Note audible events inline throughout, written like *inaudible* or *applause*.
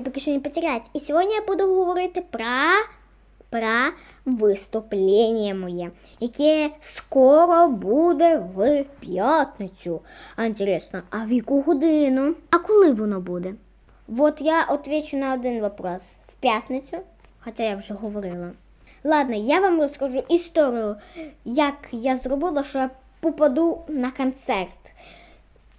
поки що не потерять. І сьогодні я буду говорити про, про виступлення моє, яке скоро буде в п'ятницю. А інтересно, а в яку годину? А коли воно буде? Вот я отвечу на один вопрос. В п'ятницю, хоча я вже говорила. Ладно, я вам розкажу історію, як я зробила, що я попаду на концерт.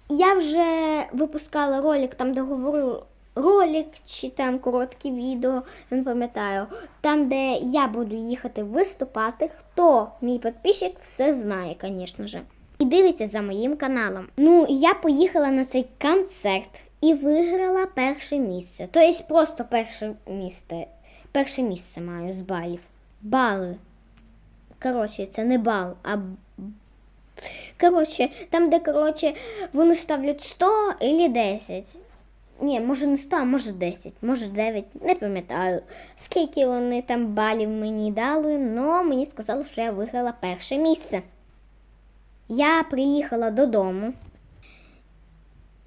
Я вже випускала ролик, там, де говорю ролик чи там коротке відео, не пам'ятаю, там, де я буду їхати виступати. Хто мій підписчик, все знає, звісно ж. І дивиться за моїм каналом. Ну, я поїхала на цей концерт і виграла перше місце. Тобто просто перше місце. Перше місце маю з балів. Бали. Коротше, це не бал, а Коротше, там, де коротше, вони ставлять 100 або 10. Ні, може не 100, а може 10, може 9, не пам'ятаю. Скільки вони там балів мені дали, але мені сказали, що я виграла перше місце. Я приїхала додому.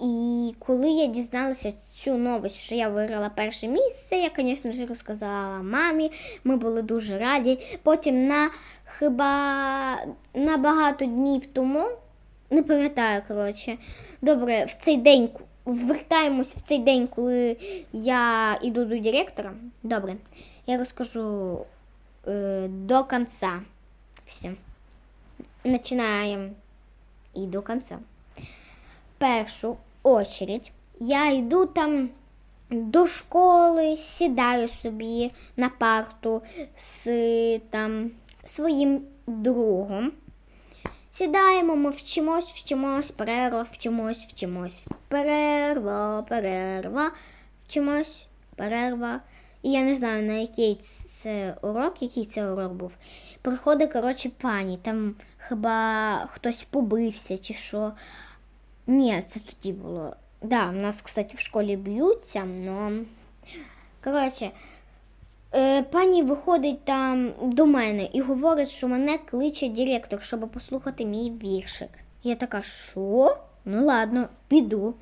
І коли я дізналася цю новость, що я виграла перше місце, я, звісно ж, розказала мамі. Ми були дуже раді. Потім на хіба на багато днів тому, не пам'ятаю, коротше, добре, в цей день вертаємось в цей день, коли я йду до директора. Добре, я розкажу е, до кінця. Все. Починаємо і до кінця. Першу очередь я йду там до школи, сідаю собі на парту з там своїм другом. Сідаємо, ми вчимось, вчимось, перерва, вчимось, вчимось. Перерва, перерва, вчимось, перерва. І я не знаю, на який це урок, який це урок був. Приходить, коротше, пані, там хіба хтось побився чи що. Ні, це тоді було. Да, у нас, кстати, в школі б'ються, но. Коротше, пані виходить там до мене і говорить, що мене кличе директор, щоб послухати мій віршик. Я така, що? Ну ладно, піду.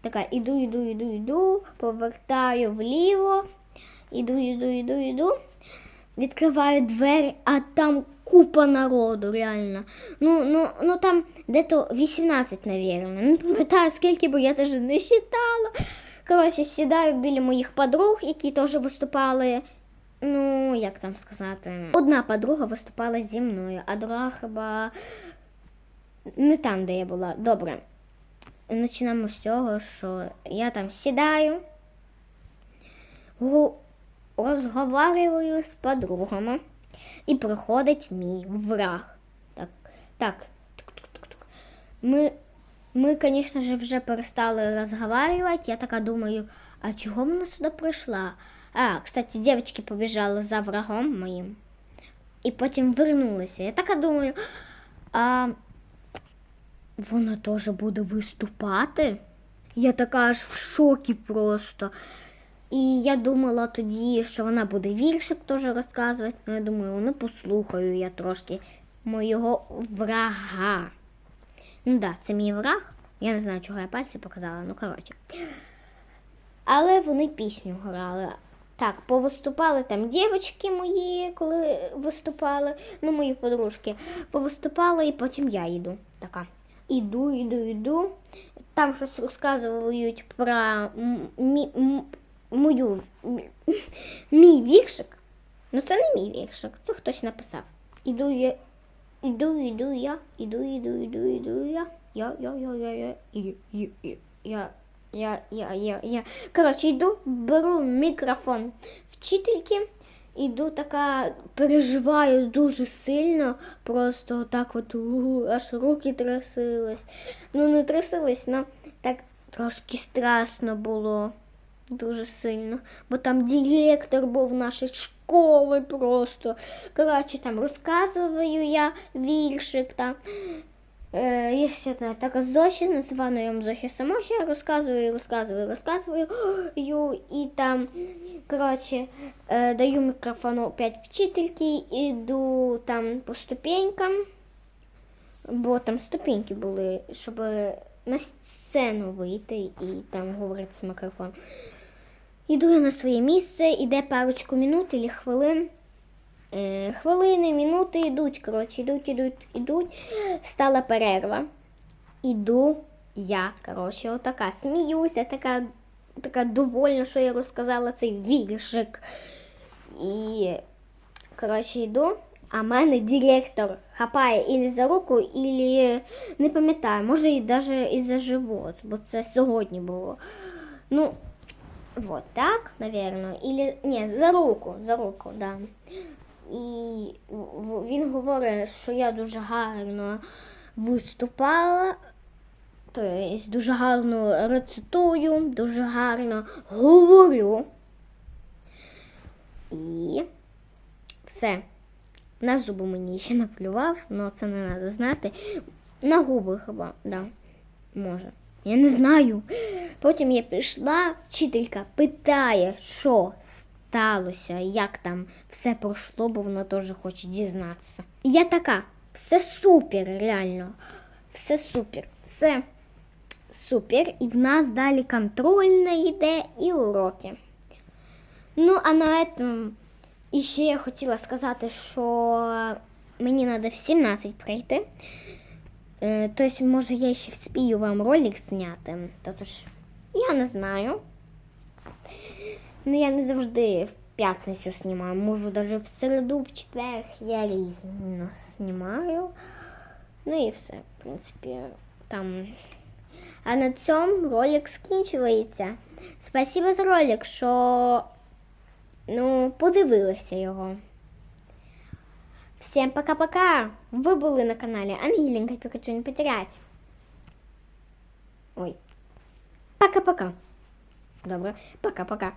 Така, іду, іду, іду, іду, повертаю вліво, іду, іду, іду, іду. Відкриваю двері, а там купа народу, реально. Ну, ну, ну там де-то 18, навірно. Не пам'ятаю скільки, бо я теж не считала. Коротше, сідаю біля моїх подруг, які теж виступали. Ну, як там сказати, одна подруга виступала зі мною, а друга хіба не там, де я була. Добре. Почнемо з цього, що я там сідаю, розговарюю з подругами, і приходить мій враг. Так, так. Ми, ми, звісно ж, вже перестали розговаривати. Я така думаю, а чого вона сюди прийшла? А, кстати, дівчатки побіжали за врагом моїм. І потім вернулися. Я така думаю, а вона теж буде виступати? Я така аж в шокі просто. І я думала тоді, що вона буде віршик теж розказувати. Ну, я думаю, ну послухаю я трошки моєго врага. Ну так, да, це мій враг. Я не знаю, чого я пальці показала, ну коротше. Але вони пісню грали. Так, повиступали там дівчатки мої, коли виступали, ну мої подружки, повиступали і потім я йду. Така. Іду, іду, іду. Там щось розказують про мою мій віршик. Ну це не мій віршик, це хтось написав. Іду я, іду, іду я, іду, іду, іду, іду я. Я, я, я, я, я, і- і- я, я, я, я, я. Коротше, йду, беру мікрофон вчительки, іду така, переживаю дуже сильно, просто так от у, аж руки трясились. Ну, не трясились, але так трошки страшно було. Дуже сильно. Бо там директор був нашої школи просто. Коротше, там розказую я віршик там. Е, ще одна така Зоші, називаю я Зоші Самохи, розказую, розказую, розказую. *gasps* І там, коротше, е, даю мікрофон опять вчительки, іду там по ступенькам, бо там ступеньки були, щоб на сцену вийти і там говорити з мікрофоном. Іду я на своє місце, іде парочку минут або хвилин. Е, хвилини, минути йдуть, коротше, йдуть, йдуть, йдуть. Стала перерва. Іду я, коротше, отака сміюся, така, така довольна, що я розказала цей віршик. І, коротше, йду, а мене директор хапає ілі за руку, ілі не пам'ятаю, може і навіть і за живот, бо це сьогодні було. Ну, вот так, наверное. Или ні, за руку, за руку, да. І він говорить, що я дуже гарно виступала, тобто дуже гарно рецитую, дуже гарно говорю. І все. На зуби мені ще наплював, але це не треба знати. На губи хіба, да. Може. Я не знаю. Потім я пішла, вчителька питає, що сталося, як там все пройшло, бо вона теж хоче дізнатися. І я така, все супер, реально. Все супер, все супер. І в нас далі контрольна йде і уроки. Ну, а на этом і ще я хотіла сказати, що мені треба в 17 прийти. Тобто, може, я ще вспію вам ролик зняти. Тобто ж, я не знаю. Ну, я не завжди в п'ятницю знімаю. Можу навіть в середу, в четвер я різно знімаю. Ну і все, в принципі, там. А на цьому ролик скінчується. Спасибо за ролик, що ну, подивилися його. Всем пока-пока! Ви були на каналі Ангеленка Пікачу не потерять. Ой. Пока-пока. Добре, пока-пока.